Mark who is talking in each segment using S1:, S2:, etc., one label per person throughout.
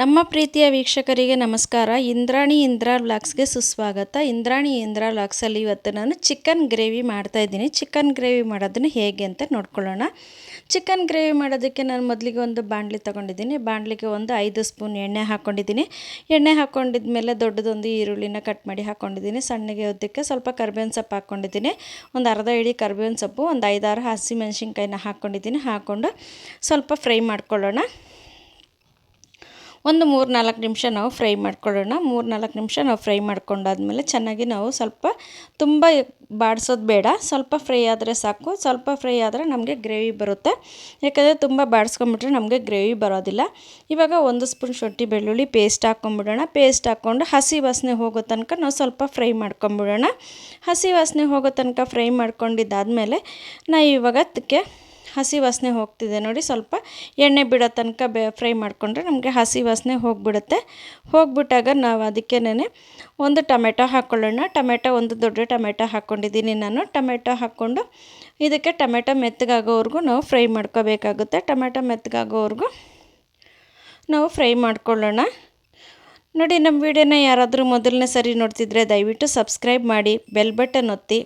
S1: ನಮ್ಮ ಪ್ರೀತಿಯ ವೀಕ್ಷಕರಿಗೆ ನಮಸ್ಕಾರ. ಇಂದ್ರಾಣಿ ಇಂದ್ರಾ ವ್ಲಾಗ್ಸ್ಗೆ ಸುಸ್ವಾಗತ. ಇಂದ್ರಾಣಿ ಇಂದ್ರಾ ವ್ಲಾಗ್ಸಲ್ಲಿ ಇವತ್ತು ನಾನು ಚಿಕನ್ ಗ್ರೇವಿ ಮಾಡ್ತಾ ಇದ್ದೀನಿ. ಚಿಕನ್ ಗ್ರೇವಿ ಮಾಡೋದನ್ನು ಹೇಗೆ ಅಂತ ನೋಡ್ಕೊಳ್ಳೋಣ. ಚಿಕನ್ ಗ್ರೇವಿ ಮಾಡೋದಕ್ಕೆ ನಾನು ಮೊದಲಿಗೆ ಒಂದು ಬಾಣಲಿ ತೊಗೊಂಡಿದ್ದೀನಿ. ಬಾಣಲಿಗೆ ಒಂದು ಐದು ಸ್ಪೂನ್ ಎಣ್ಣೆ ಹಾಕ್ಕೊಂಡಿದ್ದೀನಿ ಎಣ್ಣೆ ಹಾಕ್ಕೊಂಡಿದ್ಮೇಲೆ ದೊಡ್ಡದೊಂದು ಈರುಳ್ಳಿನ ಕಟ್ ಮಾಡಿ ಹಾಕ್ಕೊಂಡಿದ್ದೀನಿ ಸಣ್ಣಗೆ ಉದ್ದಕ್ಕೆ ಸ್ವಲ್ಪ ಕರ್ಬೇವಿನ ಸೊಪ್ಪು ಹಾಕ್ಕೊಂಡಿದ್ದೀನಿ ಒಂದು ಅರ್ಧ ಇಳಿ ಕರ್ಬೇವಿನ ಸೊಪ್ಪು, ಒಂದು ಐದಾರು ಹಸಿ ಮೆಣಸಿನ್ಕಾಯಿನ ಹಾಕ್ಕೊಂಡಿದ್ದೀನಿ ಹಾಕ್ಕೊಂಡು ಸ್ವಲ್ಪ ಫ್ರೈ ಮಾಡ್ಕೊಳ್ಳೋಣ. ಒಂದು ಮೂರು ನಾಲ್ಕು ನಿಮಿಷ ನಾವು ಫ್ರೈ ಮಾಡ್ಕೊಳ್ಳೋಣ. ಮೂರು ನಾಲ್ಕು ನಿಮಿಷ ನಾವು ಫ್ರೈ ಮಾಡ್ಕೊಂಡಾದ್ಮೇಲೆ ಚೆನ್ನಾಗಿ ನಾವು ಸ್ವಲ್ಪ ತುಂಬ ಬಾಡಿಸೋದು ಬೇಡ. ಸ್ವಲ್ಪ ಫ್ರೈ ಆದರೆ ಸಾಕು. ಸ್ವಲ್ಪ ಫ್ರೈ ಆದರೆ ನಮಗೆ ಗ್ರೇವಿ ಬರುತ್ತೆ. ಯಾಕಂದರೆ ತುಂಬ ಬಾಡಿಸ್ಕೊಂಬಿಟ್ರೆ ನಮಗೆ ಗ್ರೇವಿ ಬರೋದಿಲ್ಲ. ಇವಾಗ ಒಂದು ಸ್ಪೂನ್ ಶುಂಠಿ ಬೆಳ್ಳುಳ್ಳಿ ಪೇಸ್ಟ್ ಹಾಕ್ಕೊಂಬಿಡೋಣ ಪೇಸ್ಟ್ ಹಾಕ್ಕೊಂಡು ಹಸಿ ವಾಸನೆ ಹೋಗೋ ತನಕ ನಾವು ಸ್ವಲ್ಪ ಫ್ರೈ ಮಾಡ್ಕೊಂಬಿಡೋಣ. ಹಸಿ ವಾಸನೆ ಹೋಗೋ ತನಕ ಫ್ರೈ ಮಾಡ್ಕೊಂಡಿದ್ದಾದಮೇಲೆ ನಾವು ಇವಾಗ ಅದಕ್ಕೆ ಹಸಿ ವಾಸನೆ ಹೋಗ್ತಿದೆ ನೋಡಿ, ಸ್ವಲ್ಪ ಎಣ್ಣೆ ಬಿಡೋ ತನಕ ಬೆ, ಫ್ರೈ ಮಾಡಿಕೊಂಡ್ರೆ ನಮಗೆ ಹಸಿ ವಾಸನೆ ಹೋಗಿಬಿಡುತ್ತೆ. ಹೋಗ್ಬಿಟ್ಟಾಗ ನಾವು ಅದಕ್ಕೇನೆ ಒಂದು ಟೊಮೆಟೊ ಹಾಕ್ಕೊಳ್ಳೋಣ ಟೊಮೆಟೊ, ಒಂದು ದೊಡ್ಡ ಟೊಮೆಟೊ ಹಾಕ್ಕೊಂಡಿದ್ದೀನಿ ನಾನು. ಟೊಮೆಟೊ ಹಾಕ್ಕೊಂಡು ಇದಕ್ಕೆ ಟೊಮೆಟೊ ಮೆತ್ತಗಾಗೋವರೆಗೂ ನಾವು ಫ್ರೈ ಮಾಡ್ಕೋಬೇಕಾಗುತ್ತೆ. ಟೊಮೆಟೊ ಮೆತ್ತಗಾಗೋವರೆಗೂ ನಾವು ಫ್ರೈ ಮಾಡ್ಕೊಳ್ಳೋಣ. ನೋಡಿ, ನಮ್ಮ ವಿಡಿಯೋನ ಯಾರಾದರೂ ಮೊದಲನೇ ಸರಿ ನೋಡ್ತಿದ್ರೆ ದಯವಿಟ್ಟು ಸಬ್ಸ್ಕ್ರೈಬ್ ಮಾಡಿ, ಬೆಲ್ ಬಟನ್ ಒತ್ತಿ.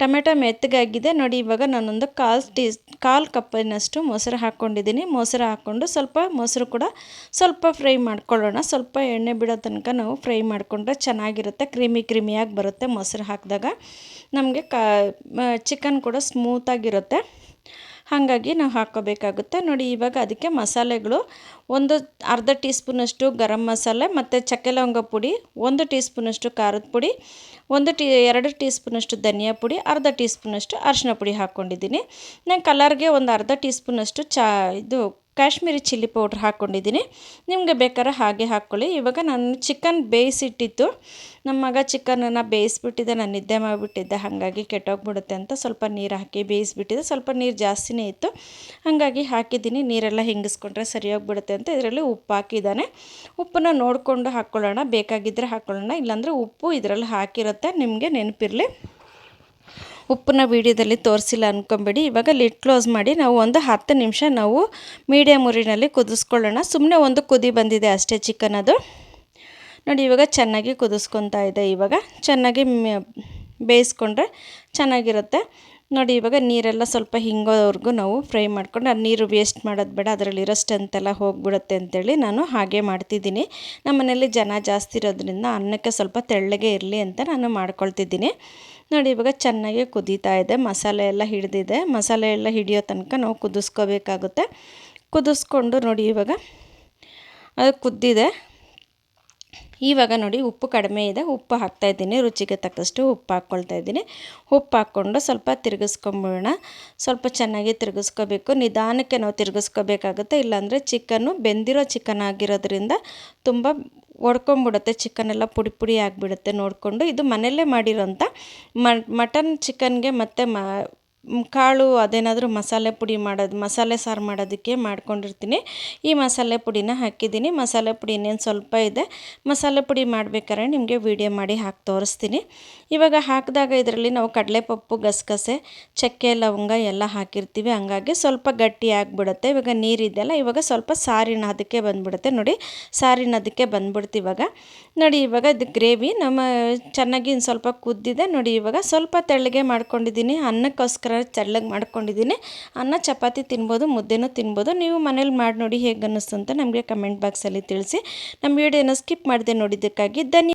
S1: ಟೊಮೆಟೊ ಮೆತ್ತಗಾಗಿದೆ. ನೋಡಿ, ಇವಾಗ ನಾನೊಂದು ಕಾಲು ಟೀ, ಕಾಲು ಕಪ್ಪಿನಷ್ಟು ಮೊಸರು ಹಾಕ್ಕೊಂಡಿದ್ದೀನಿ. ಮೊಸರು ಹಾಕ್ಕೊಂಡು ಸ್ವಲ್ಪ ಮೊಸರು ಕೂಡ ಸ್ವಲ್ಪ ಫ್ರೈ ಮಾಡ್ಕೊಳ್ಳೋಣ. ಸ್ವಲ್ಪ ಎಣ್ಣೆ ಬಿಡೋ ತನಕ ನಾವು ಫ್ರೈ ಮಾಡಿಕೊಂಡ್ರೆ ಚೆನ್ನಾಗಿರುತ್ತೆ. ಕ್ರಿಮಿ ಕ್ರಿಮಿಯಾಗಿ ಬರುತ್ತೆ ಮೊಸರು ಹಾಕಿದಾಗ. ನಮಗೆ ಕಾ ಚಿಕನ್ ಕೂಡ ಸ್ಮೂತಾಗಿರುತ್ತೆ. ಹಾಗಾಗಿ ನಾವು ಹಾಕ್ಕೋಬೇಕಾಗುತ್ತೆ ನೋಡಿ, ಇವಾಗ ಅದಕ್ಕೆ ಮಸಾಲೆಗಳು ಒಂದು ಅರ್ಧ ಟೀ ಸ್ಪೂನಷ್ಟು ಗರಂ ಮಸಾಲೆ ಮತ್ತು ಚಕ್ಕೆ ಲವಂಗ ಪುಡಿ, ಒಂದು ಟೀ ಸ್ಪೂನಷ್ಟು ಖಾರದ ಪುಡಿ, ಒಂದು ಟೀ, ಎರಡು ಟೀ ಸ್ಪೂನಷ್ಟು ಧನಿಯಾ ಪುಡಿ, ಅರ್ಧ ಟೀ ಸ್ಪೂನಷ್ಟು ಅರಿಶಿನ ಪುಡಿ ಹಾಕ್ಕೊಂಡಿದ್ದೀನಿ ನಾನು ಕಲರ್ಗೆ ಒಂದು ಅರ್ಧ ಟೀ ಸ್ಪೂನಷ್ಟು ಚಾ, ಇದು ಕಾಶ್ಮೀರಿ ಚಿಲ್ಲಿ ಪೌಡ್ರ್ ಹಾಕ್ಕೊಂಡಿದ್ದೀನಿ. ನಿಮಗೆ ಬೇಕಾದ್ರೆ ಹಾಗೆ ಹಾಕ್ಕೊಳ್ಳಿ. ಇವಾಗ ನಾನು ಚಿಕನ್ ಬೇಯಿಸಿಟ್ಟಿತ್ತು. ನಮ್ಮ ಮಗ ಚಿಕನನ್ನು ಬೇಯಿಸ್ಬಿಟ್ಟಿದ್ದೆ ನಾನು ನಿದ್ದೆ ಮಾಡಿಬಿಟ್ಟಿದ್ದೆ. ಹಾಗಾಗಿ ಕೆಟ್ಟೋಗ್ಬಿಡುತ್ತೆ ಅಂತ ಸ್ವಲ್ಪ ನೀರು ಹಾಕಿ ಬೇಯಿಸ್ಬಿಟ್ಟಿದ್ದೆ ಸ್ವಲ್ಪ ನೀರು ಜಾಸ್ತಿನೇ ಇತ್ತು. ಹಾಗಾಗಿ ಹಾಕಿದ್ದೀನಿ. ನೀರೆಲ್ಲ ಹಿಂಗಿಸ್ಕೊಂಡ್ರೆ ಸರಿಯೋಗಿಬಿಡುತ್ತೆ ಅಂತ ಇದರಲ್ಲಿ ಉಪ್ಪು ಹಾಕಿದ್ದಾನೆ. ಉಪ್ಪನ್ನು ನೋಡಿಕೊಂಡು ಹಾಕ್ಕೊಳ್ಳೋಣ. ಬೇಕಾಗಿದ್ದರೆ ಹಾಕ್ಕೊಳ್ಳೋಣ. ಇಲ್ಲಾಂದರೆ ಉಪ್ಪು ಇದರಲ್ಲಿ ಹಾಕಿರುತ್ತೆ. ನಿಮಗೆ ನೆನಪಿರಲಿ. ಉಪ್ಪನ್ನ ವೀಡಿಯೋದಲ್ಲಿ ತೋರಿಸಿಲ್ಲ ಅಂದ್ಕೊಂಬೇಡಿ ಇವಾಗ ಲಿಡ್ ಕ್ಲೋಸ್ ಮಾಡಿ ನಾವು ಒಂದು ಹತ್ತು ನಿಮಿಷ ನಾವು ಮೀಡಿಯಮ್ ಉರಿನಲ್ಲಿ ಕುದಿಸ್ಕೊಳ್ಳೋಣ. ಸುಮ್ಮನೆ ಒಂದು ಕುದಿ ಬಂದಿದೆ ಅಷ್ಟೇ ಚಿಕನ್ ಅದು. ನೋಡಿ, ಇವಾಗ ಚೆನ್ನಾಗಿ ಕುದಿಸ್ಕೊತಾ ಇದೆ ಇವಾಗ. ಚೆನ್ನಾಗಿ ಬೇಯಿಸ್ಕೊಂಡ್ರೆ ಚೆನ್ನಾಗಿರುತ್ತೆ. ನೋಡಿ, ಇವಾಗ ನೀರೆಲ್ಲ ಸ್ವಲ್ಪ ಹಿಂಗೋವರೆಗೂ ನಾವು ಫ್ರೈ ಮಾಡ್ಕೊಂಡು ಅದು ನೀರು ವೇಸ್ಟ್ ಮಾಡೋದು ಬೇಡ ಅದರಲ್ಲಿರೋ ಸ್ಟ್ರೆಂತೆಲ್ಲ ಹೋಗಿಬಿಡುತ್ತೆ ಅಂತೇಳಿ ನಾನು ಹಾಗೆ ಮಾಡ್ತಿದ್ದೀನಿ. ನಮ್ಮ ಮನೇಲಿ ಜನ ಜಾಸ್ತಿ ಇರೋದ್ರಿಂದ ಅನ್ನಕ್ಕೆ ಸ್ವಲ್ಪ ತೆಳ್ಳಗೆ ಇರಲಿ ಅಂತ ನಾನು ಮಾಡ್ಕೊಳ್ತಿದ್ದೀನಿ. ನೋಡಿ, ಇವಾಗ ಚೆನ್ನಾಗಿ ಕುದೀತಾ ಇದೆ. ಮಸಾಲೆ ಎಲ್ಲ ಹಿಡಿದಿದೆ. ಮಸಾಲೆ ಎಲ್ಲ ಹಿಡಿಯೋ ತನಕ ನಾವು ಕುದಿಸ್ಕೋಬೇಕಾಗುತ್ತೆ. ಕುದಿಸ್ಕೊಂಡು ನೋಡಿ ಇವಾಗ, ಅದು ಕುದ್ದಿದೆ. ಇವಾಗ ನೋಡಿ ಉಪ್ಪು ಕಡಿಮೆ ಇದೆ, ಉಪ್ಪು ಹಾಕ್ತಾ ಇದ್ದೀನಿ, ರುಚಿಗೆ ತಕ್ಕಷ್ಟು ಉಪ್ಪು ಹಾಕ್ಕೊಳ್ತಾ ಇದ್ದೀನಿ. ಉಪ್ಪು ಹಾಕ್ಕೊಂಡು ಸ್ವಲ್ಪ ತಿರುಗಿಸ್ಕೊಂಬಿಡೋಣ. ಸ್ವಲ್ಪ ಚೆನ್ನಾಗಿ ತಿರುಗಿಸ್ಕೋಬೇಕು. ನಿಧಾನಕ್ಕೆ ನಾವು ತಿರುಗಿಸ್ಕೋಬೇಕಾಗುತ್ತೆ. ಇಲ್ಲಾಂದರೆ ಚಿಕನ್ನು ಬೆಂದಿರೋ ಚಿಕನ್ ಆಗಿರೋದ್ರಿಂದ ತುಂಬ ಒಡ್ಕೊಂಬಿಡುತ್ತೆ. ಚಿಕನೆಲ್ಲ ಪುಡಿ ಪುಡಿ ಆಗಿಬಿಡುತ್ತೆ ನೋಡಿಕೊಂಡು. ಇದು ಮನೆಯಲ್ಲೇ ಮಾಡಿರೋಂಥ ಮಟನ್ ಚಿಕನ್ಗೆ ಮತ್ತು ಮ ಕಾಳು ಅದೇನಾದರೂ ಮಸಾಲೆ ಪುಡಿ ಮಾಡೋದು, ಮಸಾಲೆ ಸಾರು ಮಾಡೋದಕ್ಕೆ ಮಾಡ್ಕೊಂಡಿರ್ತೀನಿ. ಈ ಮಸಾಲೆ ಪುಡಿನ ಹಾಕಿದ್ದೀನಿ. ಮಸಾಲೆ ಪುಡಿ ಇನ್ನೇನು ಸ್ವಲ್ಪ ಇದೆ. ಮಸಾಲೆ ಪುಡಿ ಮಾಡಬೇಕಾದ್ರೆ ನಿಮಗೆ ವೀಡಿಯೋ ಮಾಡಿ ಹಾಕಿ ತೋರಿಸ್ತೀನಿ. ಇವಾಗ ಹಾಕಿದಾಗ ಇದರಲ್ಲಿ ನಾವು ಕಡಲೆಪಪ್ಪು, ಗಸಗಸೆ, ಚಕ್ಕೆ, ಲವಂಗ ಎಲ್ಲ ಹಾಕಿರ್ತೀವಿ. ಹಂಗಾಗಿ ಸ್ವಲ್ಪ ಗಟ್ಟಿ ಆಗಿಬಿಡುತ್ತೆ. ಇವಾಗ ನೀರಿದೆಯಲ್ಲ ಇವಾಗ ಸ್ವಲ್ಪ ಸಾರಿನ ಅದಕ್ಕೆ ಬಂದುಬಿಡುತ್ತೆ. ನೋಡಿ, ಸಾರಿನ ಅದಕ್ಕೆ ಬಂದ್ಬಿಡ್ತು ಇವಾಗ. ನೋಡಿ, ಇವಾಗ ಇದು ಗ್ರೇವಿ. ನಮ್ಮ ಚೆನ್ನಾಗಿ ಸ್ವಲ್ಪ ಕುದ್ದಿದೆ. ನೋಡಿ, ಇವಾಗ ಸ್ವಲ್ಪ ತೆಳ್ಳಗೆ ಮಾಡ್ಕೊಂಡಿದ್ದೀನಿ. ಅನ್ನಕ್ಕೋಸ್ಕರ ತೆಳ್ಳಗೆ ಮಾಡ್ಕೊಂಡಿದ್ದೀನಿ. ಅನ್ನ, ಚಪಾತಿ ತಿನ್ಬೋದು, ಮುದ್ದೆನೂ ತಿನ್ಬೋದು. ನೀವು ಮನೇಲಿ ಮಾಡಿ ನೋಡಿ ಹೇಗೆ ಅನ್ನಿಸ್ತು ಅಂತ ನಮಗೆ ಕಮೆಂಟ್ ಬಾಕ್ಸಲ್ಲಿ ತಿಳಿಸಿ. ನಮ್ಮ ವಿಡಿಯೋನ ಸ್ಕಿಪ್ ಮಾಡಿದೆ ನೋಡಿದ್ದಕ್ಕಾಗಿ ಧನ್ಯ